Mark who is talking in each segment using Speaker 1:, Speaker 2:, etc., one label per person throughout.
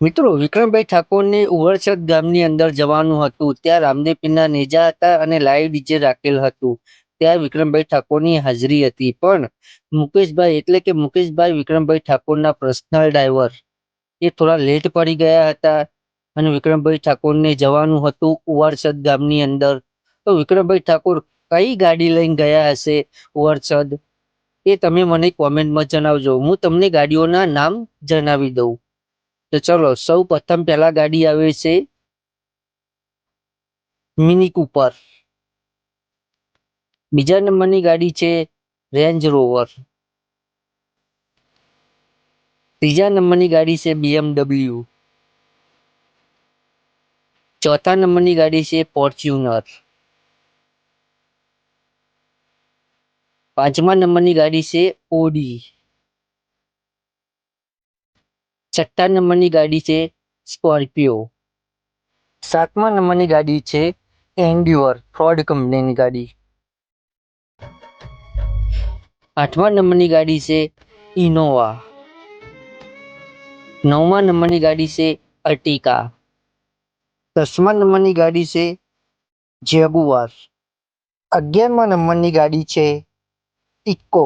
Speaker 1: મિત્રો, વિક્રમભાઈ ઠાકોરને ઉવરછદ ગામની અંદર જવાનું હતું. ત્યાં રામદેવ પીરના નેજા હતા અને લાઈવ ડીજે રાખેલ હતું. ત્યાં વિક્રમભાઈ ઠાકોરની હાજરી હતી. પણ મુકેશભાઈ, એટલે કે મુકેશભાઈ વિક્રમભાઈ ઠાકોરના પર્સનલ ડ્રાઈવર એ થોડા લેટ પડી ગયા હતા અને વિક્રમભાઈ ઠાકોરને જવાનું હતું ઉવારસદ ગામની અંદર. તો વિક્રમભાઈ ઠાકોર, કઈ ગાડી લઈને ગયા હશે ઉવારસદ એ તમે મને કોમેન્ટમાં જણાવજો. હું તમને ગાડીઓના નામ જણાવી દઉં. તો ચલો સૌ પ્રથમ પહેલા ગાડી આવે છે મિની કૂપર બીજા નંબરની ગાડી છે રેન્જ રોવર ત્રીજા નંબરની ગાડી છે બીએમડબલ્યુ ચોથા નંબરની ગાડી છે ફોર્ચ્યુનર પાંચમા નંબરની ગાડી છે ઓડી છઠ્ઠા નંબરની ગાડી છે સ્કોર્પિયો સાતમા નંબરની ગાડી છે એન્ડ્યુઅર ફ્રોડ કંપનીની ગાડી આઠમા નંબરની ગાડી છે ઇનોવા નવમા નંબરની ગાડી છે અર્ટિકા દસમા નંબરની ગાડી છે જેગુઆર અગિયારમા નંબરની ગાડી છે ઇકો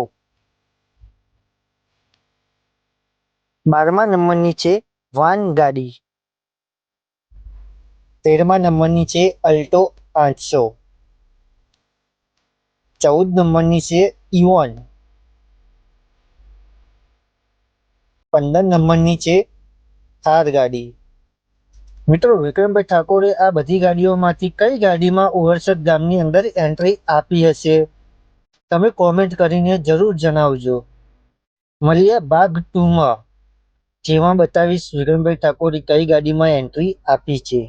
Speaker 1: બારમા નંબરની છે વાન ગાડી. તેરમા નંબરની છે અલ્ટો આઠસો. ચૌદ નંબરની છે ઇવોન પંદર નંબરની છે થાર ગાડી. મિત્રો વિક્રમભાઈ ઠાકોરે આ બધી ગાડીઓમાંથી કઈ ગાડીમાં ઓવરસદ ગામની અંદર એન્ટ્રી આપી હશે? તમે કોમેન્ટ કરીને જરૂર જણાવજો. મળીએ ભાગ ટુમાં. જેમાં બતાવીશ વિક્રમભાઈ ઠાકોરે કઈ ગાડીમાં એન્ટ્રી આપી છે.